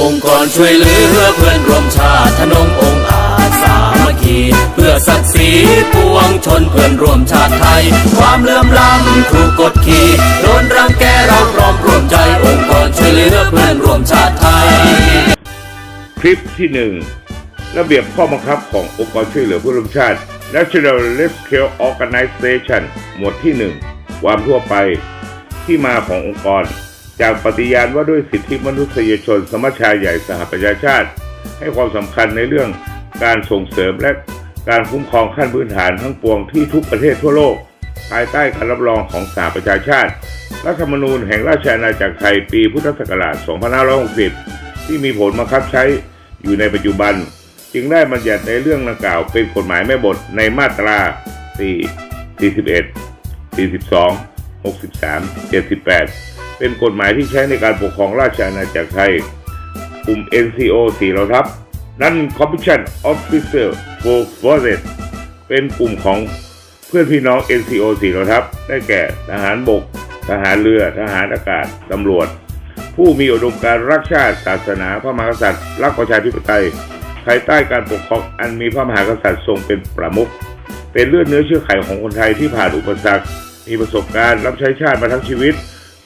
องค์กรช่วยเหลือเพื่อนร่วมชาติทนงองค์อาจสามัคคีเพื่อศักดิ์ศรีปวงชนเพื่อนร่วมชาติไทย ความเลื่อมล้ำถูกกดขี่โดนรังแกเราพร้อมร่วมใจองค์กรช่วยเหลือเพื่อนร่วมชาติไทย คลิปที่หนึ่งระเบียบข้อบังคับขององค์กรช่วยเหลือผู้ร่วมชาติ National Rescue Organization หมวดที่หนึ่งความทั่วไปที่มาขององค์กร จากปฏิญาณว่าด้วยสิทธิมนุษยชนสมัชชาใหญ่สหประชาชาติ ให้ความสำคัญในเรื่องการส่งเสริมและการคุ้มครองขั้นพื้นฐานทั้งปวงที่ทุกประเทศทั่วโลก ภายใต้การรับรองของสหประชาชาติ รัฐธรรมนูญแห่งราชอาณาจักรไทยปีพุทธศักราช 2560 ที่มีผลบังคับใช้อยู่ในปัจจุบัน จึงได้บัญญัติในเรื่องดังกล่าวเป็นกฎหมายแม่บทในมาตรา 4 41 42 63 78 เป็นกฎหมายที่ใช้ในการปกครองราชอาณาจักรไทย กลุ่ม NCO 4เหล่าทัพ Non Commissioned Officer for Forces เป็นกลุ่มของเพื่อนพี่น้อง NCO 4เหล่าทัพได้แก่ทหารบก ทหารเรือ ทหารอากาศ ตำรวจ ผู้มีอุดมการรักชาติ ศาสนาพระมหากษัตริย์ รักประชาธิปไตย ภายใต้การปกครองอันมีพระมหากษัตริย์ทรงเป็นประมุข เป็นเลือดเนื้อเชื้อไขของคนไทยที่ผ่านอุปสรรค มีประสบการณ์รับใช้ชาติมาทั้งชีวิต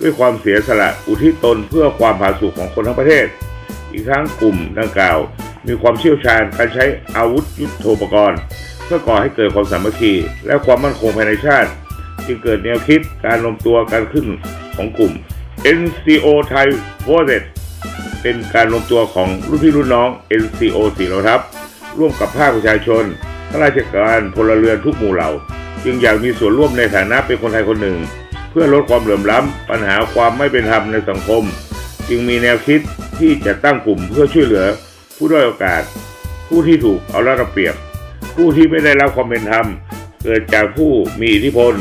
ด้วยความเสียสละอุทิศตนเพื่อความผาสุกของคนทั้งประเทศ อีกทั้งกลุ่มดังกล่าว มีความเชี่ยวชาญการใช้อาวุธยุทโธปกรณ์ เพื่อก่อให้เกิดความสามัคคี และความมั่นคงภายในชาติ จึงเกิดแนวคิดการรวมตัวกันขึ้นของกลุ่ม NCO Thai Forces เป็นการรวมตัวของรุ่นพี่รุ่นน้อง NCO สี่เหล่าทัพร่วมกับภาคประชาชนข้าราชการพลเรือนทุกหมู่เหล่า จึงอยากมีส่วนร่วมในฐานะเป็นคนไทยคนหนึ่ง เพื่อลดความเหลื่อมล้ำปัญหาความไม่เป็นธรรมในสังคม จึงมีแนวคิดที่จะตั้งกลุ่มเพื่อช่วยเหลือ ผู้ด้อยโอกาส ผู้ที่ถูกเอารัดเอาเปรียบ ผู้ที่ไม่ได้รับความเป็นธรรม เกิดจากผู้มีอิทธิพล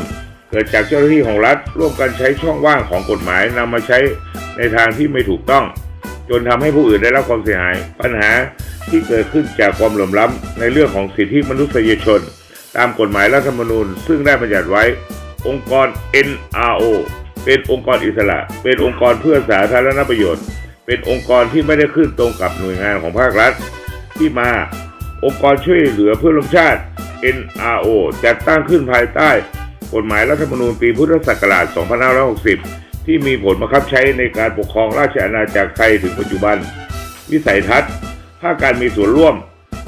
เกิดจากเจ้าหน้าที่ของรัฐ ร่วมกันใช้ช่องว่างของกฎหมายนำมาใช้ในทางที่ไม่ถูกต้อง จนทำให้ผู้อื่นได้รับความเสียหาย ปัญหาที่เกิดขึ้นจากความเหลื่อมล้ำในเรื่องของสิทธิมนุษยชน ตามกฎหมายรัฐธรรมนูญ ซึ่งได้บัญญัติไว้ องค์กร NRO เป็นองค์กรอิสระ เป็นองค์กรเพื่อสาธารณประโยชน์ เป็นองค์กรที่ไม่ได้ขึ้นตรงกับหน่วยงานของภาครัฐ ที่มาองค์กรช่วยเหลือเพื่อร่วมชาติ NRO จัดตั้งขึ้นภายใต้ กฎหมายรัฐธรรมนูญปีพุทธศักราช 2560 ที่มีผลบังคับใช้ในการปกครองราชอาณาจักรไทยถึงปัจจุบัน วิสัยทัศน์ภาคการมีส่วนร่วม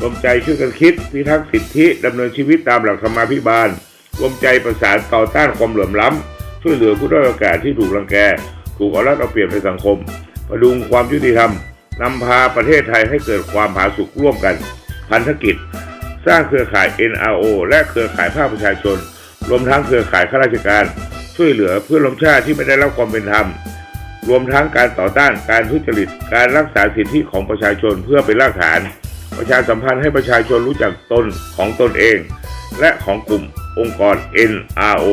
รวมใจช่วยกันคิด พิทักษ์สิทธิดำเนินชีวิตตามหลักธรรมาภิบาล รวมใจประสานต่อต้านความเหลื่อมล้ำช่วยเหลือผู้ด้อยโอกาสที่ถูกรังแก ถูกเอารัดเอาเปรียบในสังคมประดุงความยุติธรรมนำพาประเทศไทยให้เกิดความผาสุกร่วมกัน พันธกิจ สร้างเครือข่าย NRO และเครือข่ายภาคประชาชน รวมทั้งเครือข่ายข้าราชการ ช่วยเหลือเพื่อนร่วมชาติที่ไม่ได้รับความเป็นธรรม รวมทั้งการต่อต้านการทุจริต การรักษาสิทธิของประชาชนเพื่อเป็นรากฐาน ประชาสัมพันธ์ให้ประชาชนรู้จักตนของตนเอง และของกลุ่ม องค์กร NRO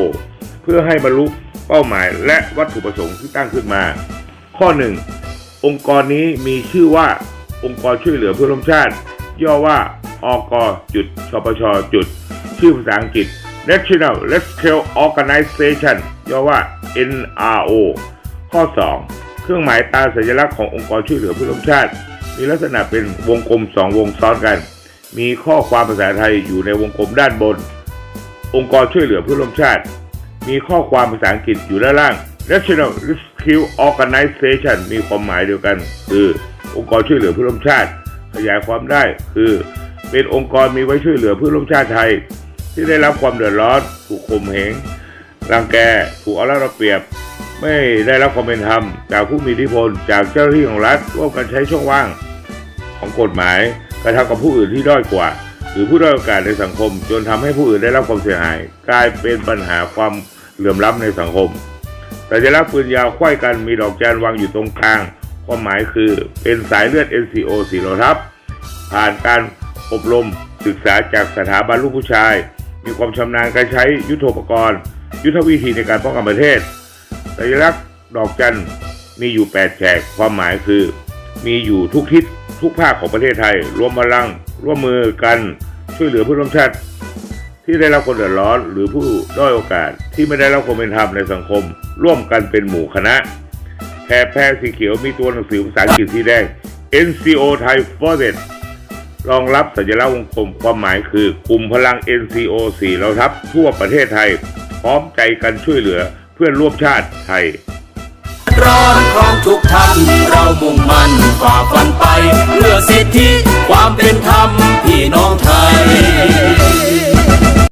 เพื่อให้บรรลุเป้าหมายและวัตถุประสงค์ที่ตั้งขึ้นมา ข้อ 1 องค์กรนี้มีชื่อว่าองค์กรช่วยเหลือเพื่อนร่วมชาติ ย่อว่าอกจุดชปชจุด ชื่อภาษาอังกฤษ National Rescue Organization ย่อว่า NRO ข้อ 2 เครื่องหมายตราสัญลักษณ์ขององค์กรช่วยเหลือเพื่อนร่วมชาติ มีลักษณะเป็นวงกลมสองวงซ้อนกัน มีข้อความภาษาไทยอยู่ในวงกลมด้านบน องค์กรช่วยเหลือเพื่อนร่วมชาติ มีข้อความภาษาอังกฤษอยู่ด้านล่าง National Rescue Organization มีความหมายเดียวกัน คือองค์กรช่วยเหลือเพื่อนร่วมชาติ ขยายความได้คือ เป็นองค์กรมีไว้ช่วยเหลือเพื่อนร่วมชาติไทย ที่ได้รับความเดือดร้อน ถูกข่มเหงรังแกถูกเอารัดเอาเปรียบ ไม่ได้รับความเป็นธรรม จากผู้มีอิทธิพลจากเจ้าหน้าที่ของรัฐร่วมกันใช้ช่องว่าง ของกฎหมายกระทำกับผู้อื่นที่ด้อยกว่า หรือผู้ด้อยโอกาสในสังคม จนทำให้ผู้อื่นได้รับความเสียหาย กลายเป็นปัญหาความเหลื่อมล้ำในสังคมสัญลักษณ์ปืนยาวควายกันมีดอกจานวางอยู่ตรงกลาง ความหมายคือเป็นสายเลือด NCO สีเหล่าทัพผ่านการอบรมศึกษาจากสถาบันลูกผู้ชาย มีความชำนาญการใช้ยุทโธปกรณ์ ยุทธวิธีในการป้องกันประเทศสัญลักษณ์ดอกจันมีอยู่ 8 แฉกความหมายคือ มีอยู่ทุกทิศทุกภาคของประเทศไทย รวมพลัง ร่วมมือกันช่วยเหลือผู้ร่วมชาติ ที่ได้รับความเดือดร้อน หรือผู้ด้อยโอกาสที่ไม่ได้รับความเป็นธรรมในสังคม ร่วมกันเป็นหมู่คณะแถบแพรสีเขียวมีตัวหนังสือภาษาอังกฤษสีแดง NCO Thai Forces รองรับสัญลักษณ์วงกลมความหมายคือกลุ่มพลัง NCO 4เหล่าทัพทั่วประเทศไทย พร้อมใจกันช่วยเหลือเพื่อนร่วมชาติไทย ร้อนของทุกท่าน เรามุ่งมั่นฝ่าฟันไป เพื่อสิทธิความเป็นธรรมพี่น้องไทย